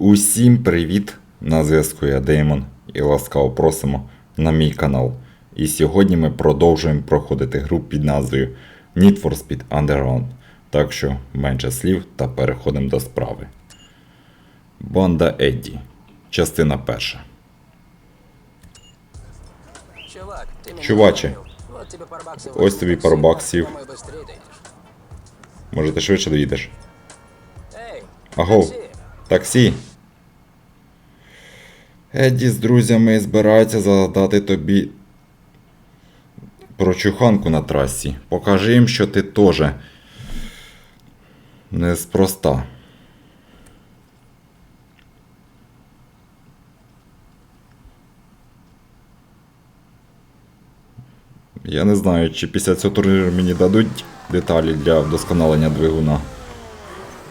Усім привіт! На зв'язку я Деймон і ласкаво просимо на мій канал. І сьогодні ми продовжуємо проходити гру під назвою Need for Speed Underground. Так що менше слів та переходимо до справи. Банда Едді. Частина перша. Чувак, ты меня Чуваче, запомнил? Вот тебе пару баксов. ось тобі пару баксів. Думаю, быстрее дойдешь. Може ти швидше доїдеш? Эй, Аго, такси. таксі. Едді з друзями збирається задати тобі прочуханку на трасі. Покажи їм, що ти теж неспроста. Я не знаю, чи після цього турніру мені дадуть деталі для вдосконалення двигуна.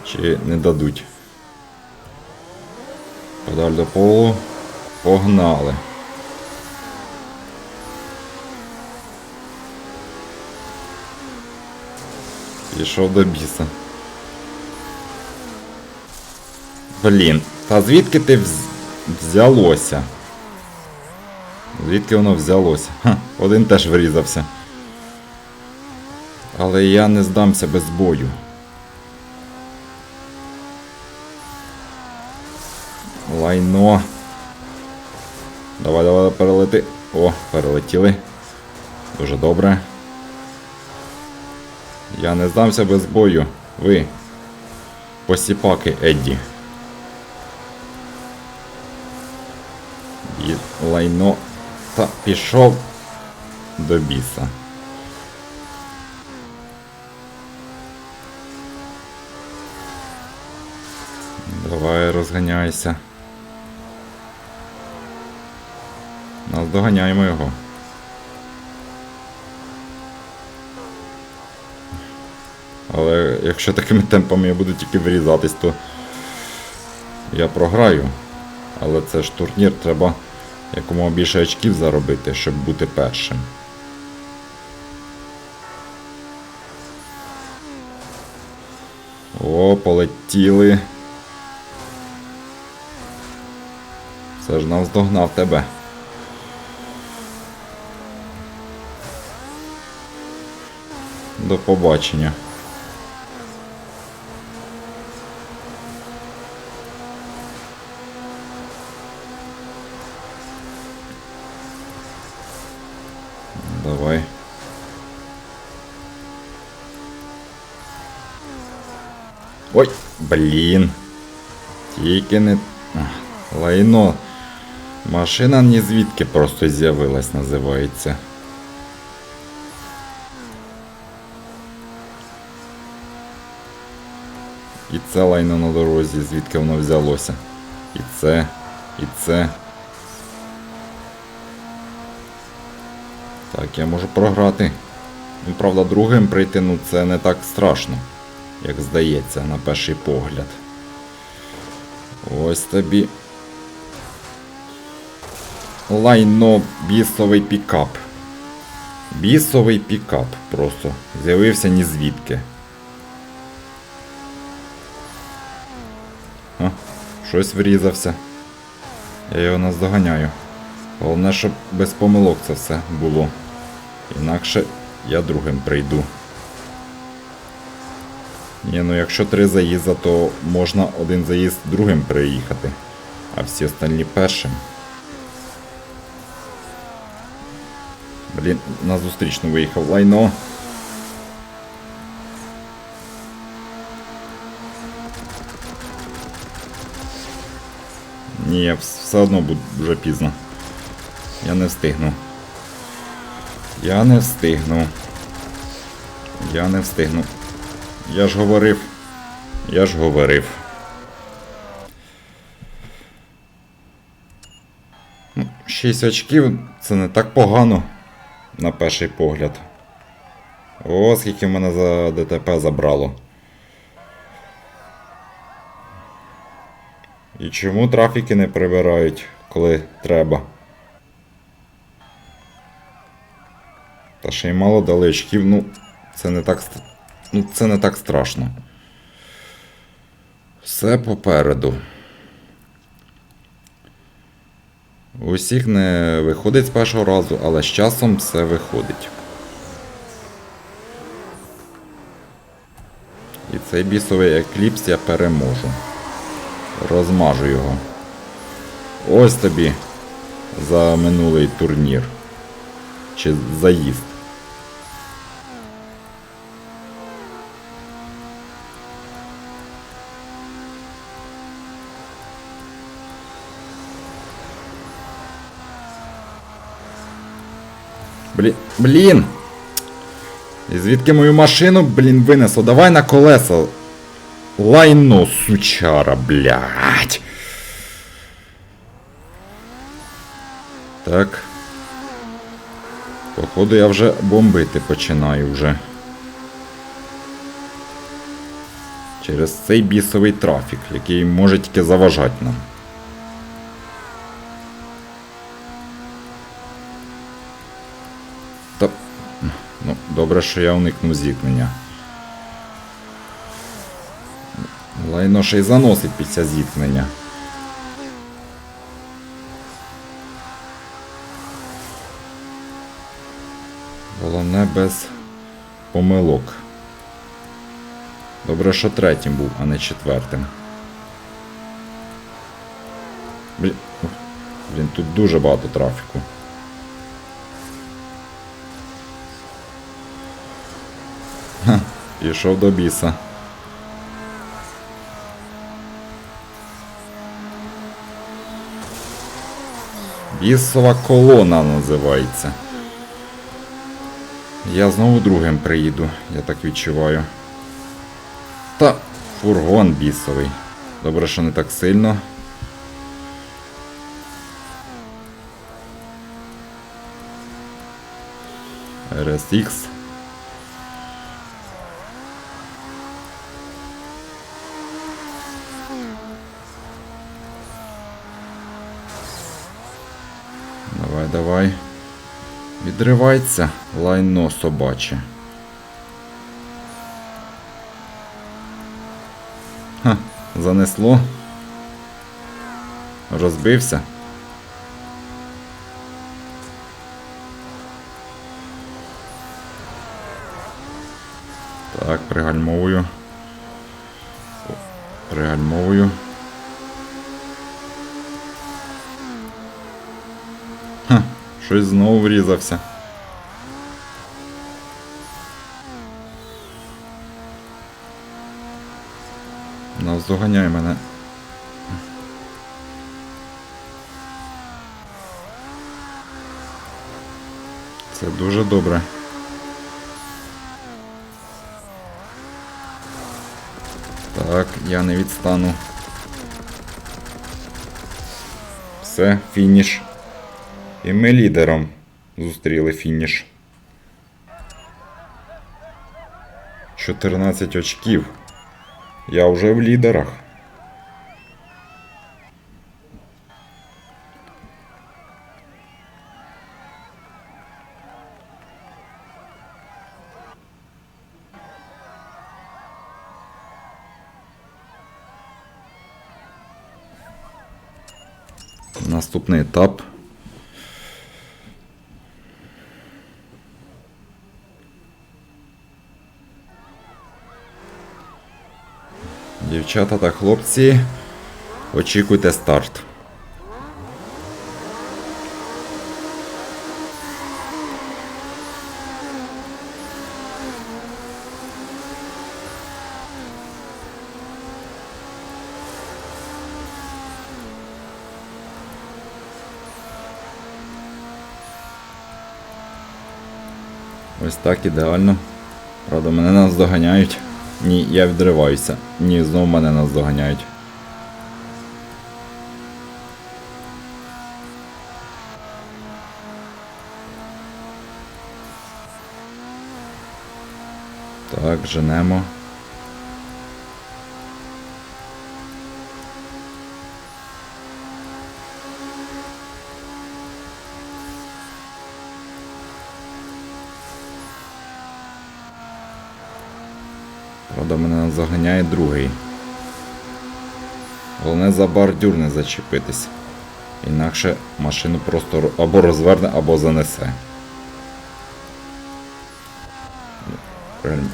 Чи не дадуть. Подаль до полу. Погнали. Пішов до біса. Блін, та звідки ти взялося? Звідки воно взялося? Ха, один теж врізався. Але я не здамся без бою. Лайно. Давай, давай, перелети. О, перелетіли. Дуже добре. Я не здамся без бою. Ви. Посіпаки Едді. І лайно. Та пішов до біса. Давай розганяйся. Нас доганяємо його. Але якщо такими темпами я буду тільки врізатись, то я програю. Але це ж турнір, треба якомога більше очків заробити, щоб бути першим. О, полетіли. Все ж наздогнав тебе. До побачення. Давай. Ой, блін. Тільки не. Лайно. Машина ні звідки просто з'явилась, називається. І це лайно на дорозі, звідки воно взялося. І це, і це. Так, я можу програти. Ну, правда, другим прийти, ну це не так страшно, як здається, на перший погляд. Ось тобі. Лайно бісовий пікап. Бісовий пікап просто. З'явився ні звідки. Щось врізався. Я його наздоганяю. Головне, щоб без помилок це все було. Інакше я другим прийду. Ні, ну якщо три заїзда, то можна один заїзд другим приїхати, а всі остальні першим. Блін, на зустрічну виїхав лайно. Ні, все одно буде вже пізно. Я не встигну. Я не встигну. Я не встигну. Я ж говорив. Я ж говорив. Ну, 6 очків це не так погано на перший погляд. О, скільки в мене за ДТП забрало. І чому трафіки не прибирають, коли треба? Та ще й мало дали очків, ну, це не так. Ну, це не так страшно. Все попереду. У всіх не виходить з першого разу, але з часом все виходить. І цей бісовий екліпс я переможу. Розмажу його. Ось тобі за минулий турнір. Чи заїзд. Блін. Блін. І звідки мою машину, блін, винесло? Давай на колеса. Лайно, сучара, блядь. Так. Походу я вже бомбити починаю вже. Через цей бісовий трафік, який може тільки заважати нам. Та... Ну, добре, що я уникнув зіткнення. Лайно ще й заносить після зіткнення. Головне без помилок. Добре, що третім був, а не четвертим. Блін, тут дуже багато трафіку. Ха, пішов до біса. Бісова колона називається. Я знову другим приїду, я так відчуваю. Та фургон бісовий. Добре, що не так сильно. RSX. Давай. Відривається лайно собаче. Ха, занесло. Розбився. Так, пригальмовую. Пригальмовую. Ха, щось знову врізався. Наздоганяй мене. Це дуже добре. Так, я не відстану. Все, фініш. І ми лідером зустріли фініш. 14 очків. Я вже в лідерах. Наступний етап. Дівчата та хлопці, очікуйте старт. Ось так ідеально. Правда, мене наздоганяють. Ні, я відриваюся. Ні, знову мене наздоганяють. Так, женемо. Правда, мене заганяє другий. Головне за бордюр не зачепитись. Інакше машину просто або розверне, або занесе.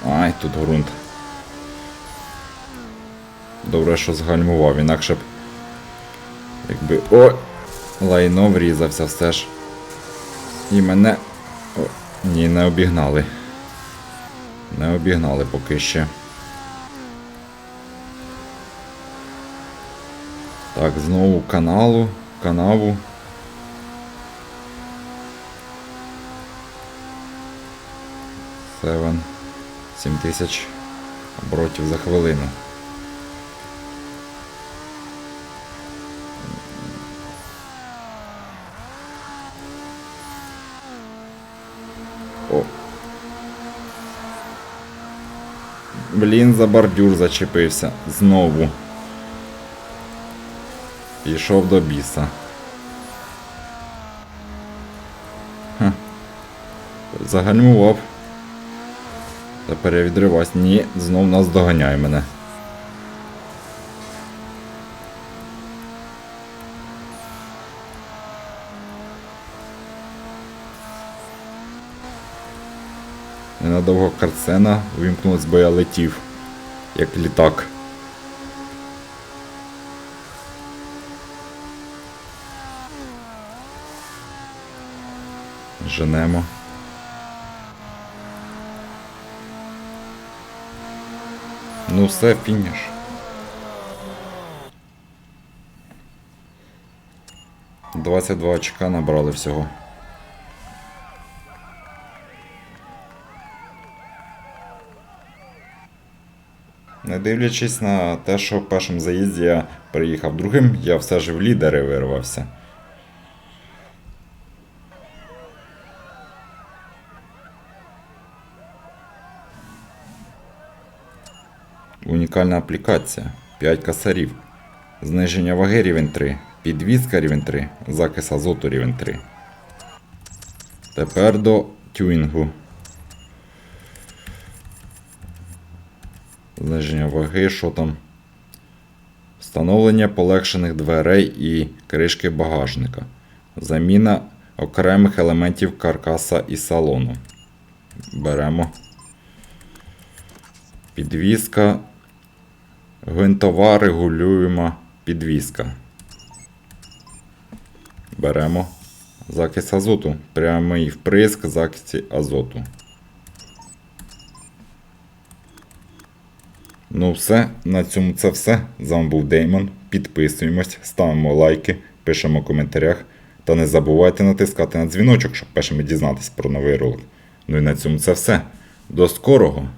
Ай, тут ґрунт. Добре, що згальмував, інакше б. Якби. О! Лайно врізався все ж. І мене. О, ні, не обігнали. Не обігнали поки ще. Так, знову каналу, канаву. Севен. 7 тисяч оборотів за хвилину. О. Блін, за бордюр зачепився. Знову. Пішов до біса. Ха. Загальмував. Тепер я відриваюсь. Ні, знов нас доганяє мене. Ненадовго карцена вимкнулась, бо я летів, як літак. Женемо. Ну все, фініш. Двадцять два очка набрали всього. Не дивлячись на те, що в першому заїзді я приїхав другим, я все ж в лідери вирвався. Унікальна аплікація. 5 косарів. Зниження ваги рівень 3. Підвізка рівень 3. Закис азоту рівень 3. Тепер до тюнінгу. Зниження ваги, що там? Встановлення полегшених дверей і кришки багажника. Заміна окремих елементів каркаса і салону. Беремо. Підвізка. Гвинтова регулюємо підвізка. Беремо. Закись азоту. Прямий вприск закисі азоту. Ну все, на цьому це все. З вами був Деймон. Підписуємось, ставимо лайки, пишемо в коментарях. Та не забувайте натискати на дзвіночок, щоб першими дізнатися про новий ролик. Ну і на цьому це все. До скорого!